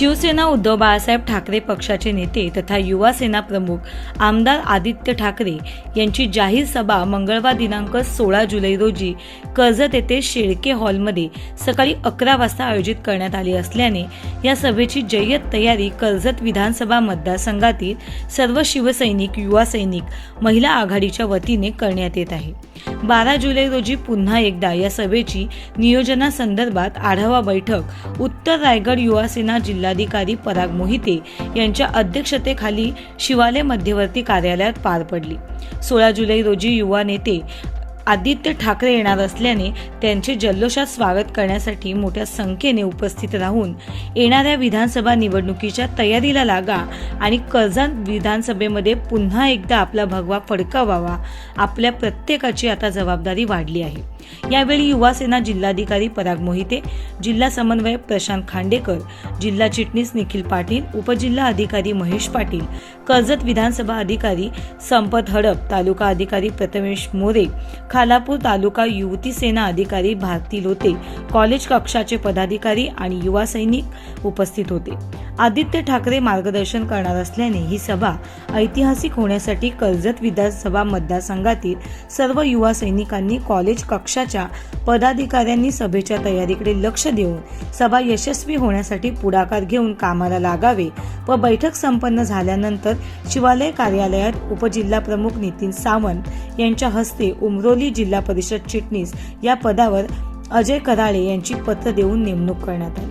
शिवसेना उद्धव बाळासाहेब ठाकरे पक्षाचे नेते तथा युवा सेना प्रमुख आमदार आदित्य ठाकरे यांची जाहीर सभा मंगळवार दिनांक सोळा जुलै रोजी कर्जत येथे शेळके हॉलमध्ये सकाळी अकरा वाजता आयोजित करण्यात आली असल्याने या सभेची जय्यत तयारी कर्जत विधानसभा मतदारसंघातील सर्व शिवसैनिक युवा सैनिक महिला आघाडीच्या वतीने करण्यात येत आहे. बारा जुलै रोजी पुन्हा एकदा या सभेची नियोजनासंदर्भात आढावा बैठक. उत्तर रायगड युवा सेना जिल्हाधिकारी पराग मोहिते यांच्या अध्यक्षतेखाली शिवालय मध्यवर्ती कार्यालयात पार पडली. सोळा जुलै रोजी युवा नेते आदित्य ठाकरे येणार असल्याने त्यांचे जल्लोषात स्वागत करण्यासाठी मोठ्या संख्येने उपस्थित राहून येणाऱ्या विधानसभा निवडणुकीच्या तयारीला लागा आणि कर्जत विधानसभेमध्ये पुन्हा एकदा आपला भगवा फडकावावा. आपल्या प्रत्येकाची आता जबाबदारी वाढली आहे. यावेळी युवा सेना जिल्हाधिकारी पराग मोहिते जिल्हा समन्वयक प्रशांत खांडेकर जिल्हा चिटणीस निखिल पाटील उपजिल्हा अधिकारी महेश पाटील कर्जत विधानसभा अधिकारी संपत हडप तालुका अधिकारी प्रथमेश मोरे खालापूर तालुका युवती सेना अधिकारी भारती लोते कॉलेज कक्षाचे पदाधिकारी आणि युवा सैनिक उपस्थित होते. आदित्य ठाकरे मार्गदर्शन करणार असल्याने ही सभा ऐतिहासिक होण्यासाठी कर्जत विधानसभा मतदारसंघातील सर्व युवा सैनिकांनी कॉलेज कक्षाच्या पदाधिकाऱ्यांनी सभेच्या तयारीकडे लक्ष देऊन सभा यशस्वी होण्यासाठी पुढाकार घेऊन कामाला लागावे व बैठक संपन्न झाल्यानंतर शिवालय कार्यालयात उपजिल्हा प्रमुख नितीन सावंत यांच्या हस्ते उमरोली जिल्हा परिषद चिटणीस या पदावर अजय कराळे यांची पत्र देऊन नेमणूक करण्यात आली.